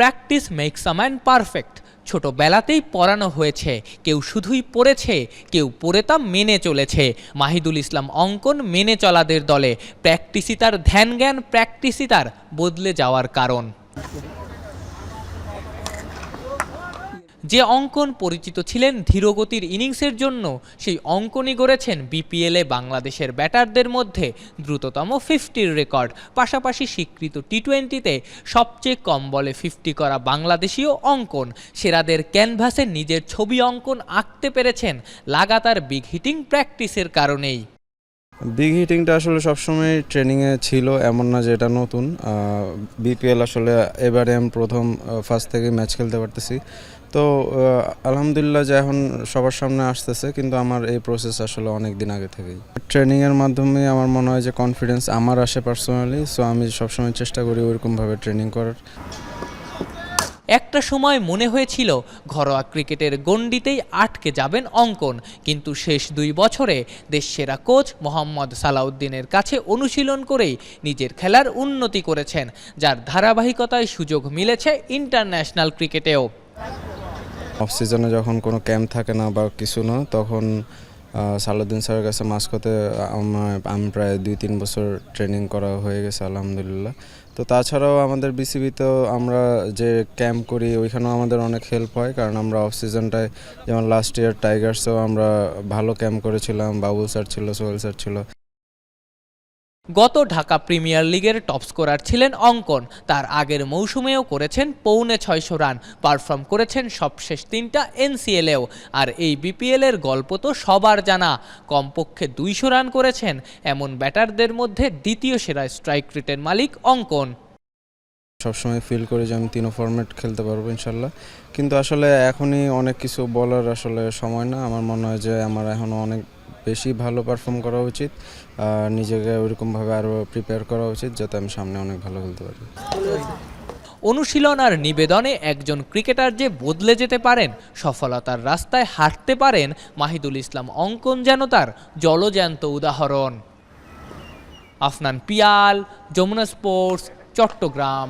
Practice makes a man perfect ছোটবেলাতেই পড়ানো হয়েছে। কেউ শুধুই পড়েছে, কেউ পড়ে তা মেনে চলেছে। মাহিদুল ইসলাম অঙ্কন মেনে চলাদের দলে। প্র্যাকটিসই তার ধ্যান জ্ঞান প্র্যাকটিসই তার বদলে যাওয়ার কারণ। যে অঙ্কন পরিচিত ছিলেন ধীরগতির ইনিংসের জন্য, সেই অঙ্কনই গড়েছেন বিপিএলে বাংলাদেশের ব্যাটারদের মধ্যে দ্রুততম ফিফটির রেকর্ড পাশাপাশি স্বীকৃত টি টোয়েন্টিতে সবচেয়ে কম বলে ফিফটি করা বাংলাদেশীয় অঙ্কন, সেরাদের ক্যানভাসে নিজের ছবি অঙ্কন আঁকতে পেরেছেন, লাগাতার বিগ হিটিং প্র্যাকটিসের কারণেই। বিগ হিটিংটা আসলে সবসময় ট্রেনিংয়ে ছিল, এমন না যে এটা নতুন। বিপিএল আসলে এবারে আমি প্রথম ফার্স্ট থেকে ম্যাচ খেলতে পারতেছি। তো আলহামদুলিল্লাহ যে এখন সবার সামনে আসতেছে, কিন্তু আমার এই প্রসেস আসলে অনেক দিন আগে থেকেই। ট্রেনিংয়ের মাধ্যমে আমার মনে হয় যে কনফিডেন্স আমার আসে পার্সোনালি সো আমি সবসময় চেষ্টা করি ওইরকমভাবে ট্রেনিং করার। একটা সময় মনে হয়েছিল, ঘরোয়া ক্রিকেটের গণ্ডিতেই আটকে যাবেন অঙ্কন। কিন্তু শেষ দুই বছরে দেশসেরা কোচ মোহাম্মদ সালাউদ্দিনের কাছে অনুশীলন করেই নিজের খেলার উন্নতি করেছেন, যার ধারাবাহিকতায় সুযোগ মিলেছে ইন্টারন্যাশনাল ক্রিকেটেও। অফ সিজনে যখন কোনো ক্যাম্প থাকে না বা কিছু না, তখন সালাউদ্দিন স্যারের কাছে মাস্কোতে আমার, আমি প্রায় দুই তিন বছর ট্রেনিং করা হয়ে গেছে, আলহামদুলিল্লাহ। তো তাছাড়াও আমাদের বিসিবিতেও আমরা যে ক্যাম্প করি, ওইখানেও আমাদের অনেক হেল্প হয়, কারণ আমরা অফ সিজনটায় যেমন লাস্ট ইয়ার টাইগার্সেও আমরা ভালো ক্যাম্প করেছিলাম, বাবুল স্যার ছিল, সোহেল স্যার ছিল। গত ঢাকা প্রিমিয়ার লিগের টপ স্কোরার ছিলেন অঙ্কন। তার আগের মৌসুমেও করেছেন পৌনে ছয়শো রান, পারফর্ম করেছেন সবশেষ তিনটা এনসিএলেও। আর এই বিপিএলের গল্প তো সবার জানা। কমপক্ষে দুইশো রান করেছেন এমন ব্যাটারদের মধ্যে দ্বিতীয় সেরা স্ট্রাইক রেটের মালিক অঙ্কন। সবসময় ফিল করি যে আমি তিনও ফরম্যাট খেলতে পারব ইনশাল্লাহ। কিন্তু আসলে এখনই অনেক কিছু বলার আসলে সময় না। আমার মনে হয় যে আমার এখনও অনেক বেশি ভালো পারফর্ম করা উচিত আর নিজেকে ওইরকমভাবে আরও প্রিপেয়ার করা উচিত যাতে আমি সামনে অনেক ভালো খেলতে পারি। অনুশীলন আর নিবেদনে একজন ক্রিকেটার যে বদলে যেতে পারেন সফলতার রাস্তায় হাঁটতে পারেন মাহিদুল ইসলাম অঙ্কন যেন তার জলজ্যান্ত উদাহরণ। আফনান পিয়াল যমুনা স্পোর্টস চট্টগ্রাম।